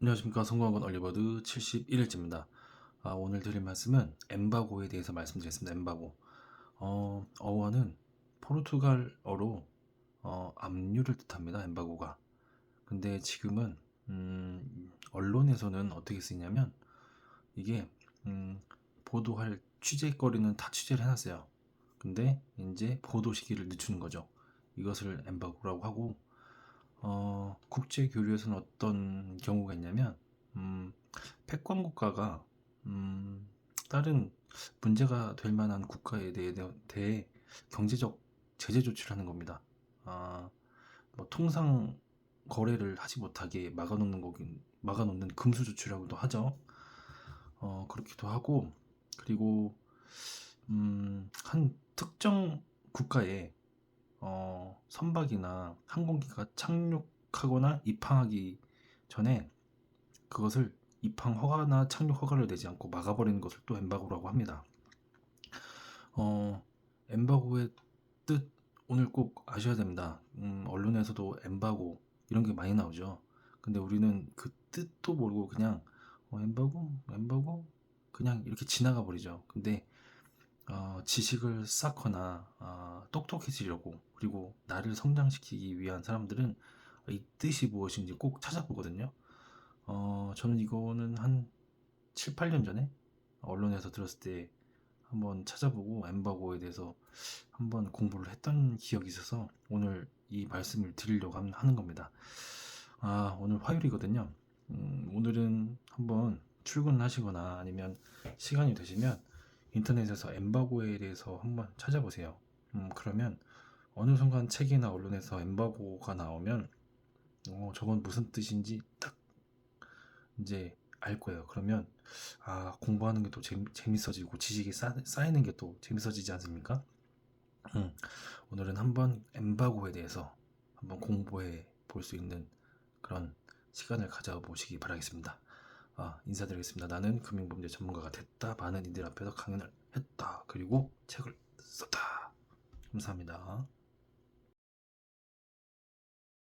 안녕하십니까 성공학원 얼리버드 71일째입니다. 아, 오늘 드릴 말씀은 엠바고에 대해서 말씀드리겠습니다. 엠바고. 어, 어원은 포르투갈어로 어, 압류를 뜻합니다. 엠바고가. 근데 지금은 음, 언론에서는 어떻게 쓰이냐면 이게 음, 보도할 취재거리는 다 취재를 해놨어요. 근데 이제 보도 시기를 늦추는 거죠. 이것을 엠바고라고 하고 어, 국제 교류에서는 어떤 경우가 있냐면, 음, 패권 국가가, 음, 다른 문제가 될 만한 국가에 대해, 대해 경제적 제재 조치를 하는 겁니다. 아, 뭐 통상 거래를 하지 못하게 막아놓는 거긴, 막아놓는 금수 조치라고도 하죠. 어, 그렇기도 하고, 그리고, 음, 한 특정 국가에 어, 선박이나 항공기가 착륙하거나 입항하기 전에 그것을 입항 허가나 착륙 허가를 내지 않고 막아버리는 것을 또 엠바고라고 합니다. 어, 엠바고의 뜻 오늘 꼭 아셔야 됩니다. 음, 언론에서도 엠바고 이런 게 많이 나오죠. 근데 우리는 그 뜻도 모르고 그냥 어, 엠바고, 엠바고 그냥 이렇게 지나가 버리죠. 근데 어, 지식을 쌓거나 어, 똑똑해지려고 그리고 나를 성장시키기 위한 사람들은 이 뜻이 무엇인지 꼭 찾아보거든요. 어, 저는 이거는 한 7, 8년 전에 언론에서 들었을 때 한번 찾아보고 엠바고에 대해서 한번 공부를 했던 기억이 있어서 오늘 이 말씀을 드리려고 함- 하는 겁니다. 아, 오늘 화요일이거든요. 음, 오늘은 한번 출근하시거나 아니면 시간이 되시면 인터넷에서 엠바고에 대해서 한번 찾아보세요. 음, 그러면 어느 순간 책이나 언론에서 엠바고가 나오면 어, 저건 무슨 뜻인지 딱 이제 알 거예요. 그러면 아 공부하는 게 또 재밌어지고 지식이 쌓, 쌓이는 게 또 재밌어지지 않습니까? 음, 오늘은 한번 엠바고에 대해서 한번 공부해 볼 수 있는 그런 시간을 가져보시기 바라겠습니다. 아, 인사드리겠습니다. 나는 금융범죄 전문가가 됐다. 많은 이들 앞에서 강연을 했다. 그리고 책을 썼다. 감사합니다.